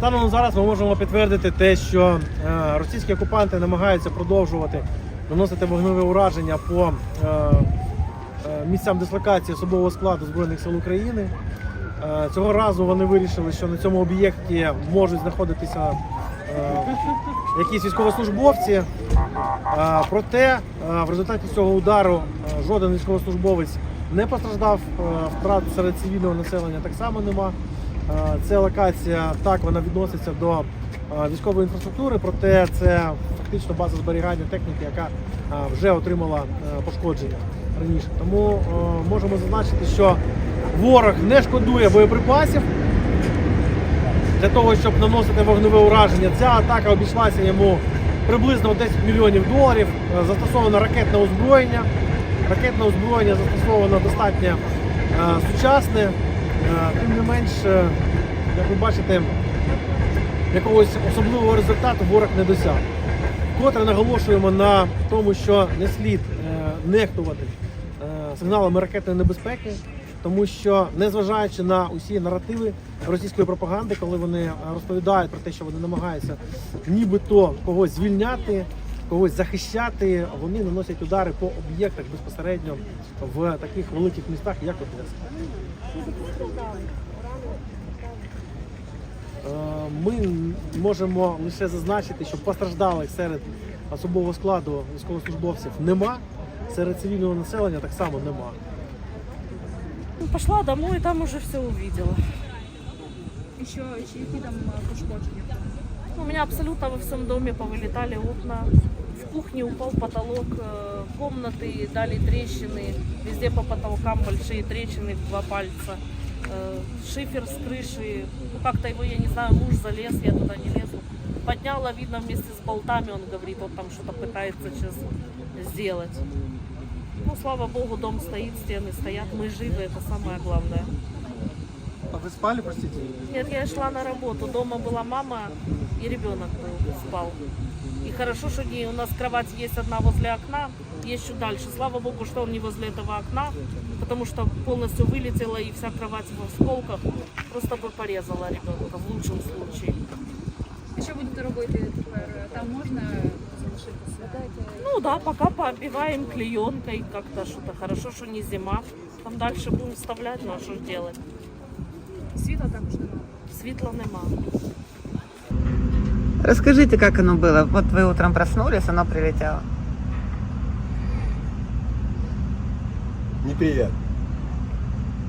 Станом зараз ми можемо підтвердити те, що е, російські окупанти намагаються продовжувати наносити вогневе ураження по е, е, місцям дислокації особового складу Збройних сил України. Цього разу вони вирішили, що на цьому об'єкті можуть знаходитися якісь військовослужбовці. Проте в результаті цього удару жоден військовослужбовець не постраждав. Втрат серед цивільного населення так само нема. Е, Ця локація так вона відноситься до е, військової інфраструктури, проте це фактично база зберігання техніки, яка е, вже отримала е, пошкодження раніше. Тому можемо зазначити, що ворог не шкодує боєприпасів для того, щоб наносити вогневе ураження. Ця атака обійшлася йому приблизно 10 мільйонів доларів. Застосовано ракетне озброєння. Ракетне озброєння застосовано достатньо сучасне. Е, Тим не менш, як ви бачите, якогось особливого результату ворог не досяг. Вкотре наголошуємо на тому, що не слід е, нехтувати е, сигналами ракетної небезпеки, тому що незважаючи на усі наративи російської пропаганди, коли вони розповідають про те, що вони намагаються нібито когось звільняти, когось захищати, вони наносять удари по об'єктах безпосередньо в таких великих містах, як Одеса. Е, Ми можемо лише зазначити, що постраждалих серед особового складу військовослужбовців нема, серед цивільного населення так само нема. Пошла домой, там уже все увидела. І що, чи які там е, пошкодження? У меня абсолютно во всем доме повылетали окна. В кухне упал потолок, э, комнаты дали трещины, везде по потолкам большие трещины в два пальца. Э, Шифер с крыши, ну как-то его, я не знаю, муж залез, я туда не лезу. Подняла, видно, вместе с болтами, он говорит, он там что-то пытается сейчас сделать. Ну, слава богу, дом стоит, стены стоят, мы живы, это самое главное. А ви спали, простите? Нет, я шла на работу. Дома была мама и ребенок был, спал. И хорошо, что не, у нас кровать есть одна возле окна, есть чуть дальше. Слава богу, что он не возле этого окна, потому что полностью вылетела и вся кровать в осколках. Просто бы порезала ребенка в лучшем случае. І що будете робити тепер? Там можна залишитися? Ну да, пока пообиваем клеенкой как-то что-то. Хорошо, что не зима. Там дальше будем вставлять, ну а что ж делать? Світла також немає. Світла нема. Расскажите, как оно было. Вот вы утром проснулись, оно прилетело. Неприятно.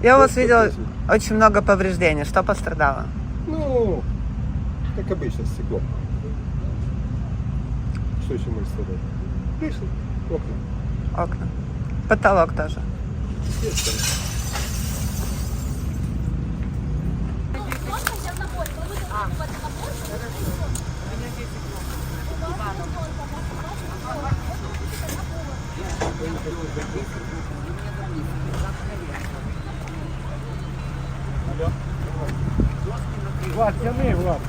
Я у вас видела очень много повреждений. Что пострадало? Ну, как обычно, стекло. Что еще может сказать? Крыша, окна. Окна. Потолок тоже. Влад, тяни, Влад.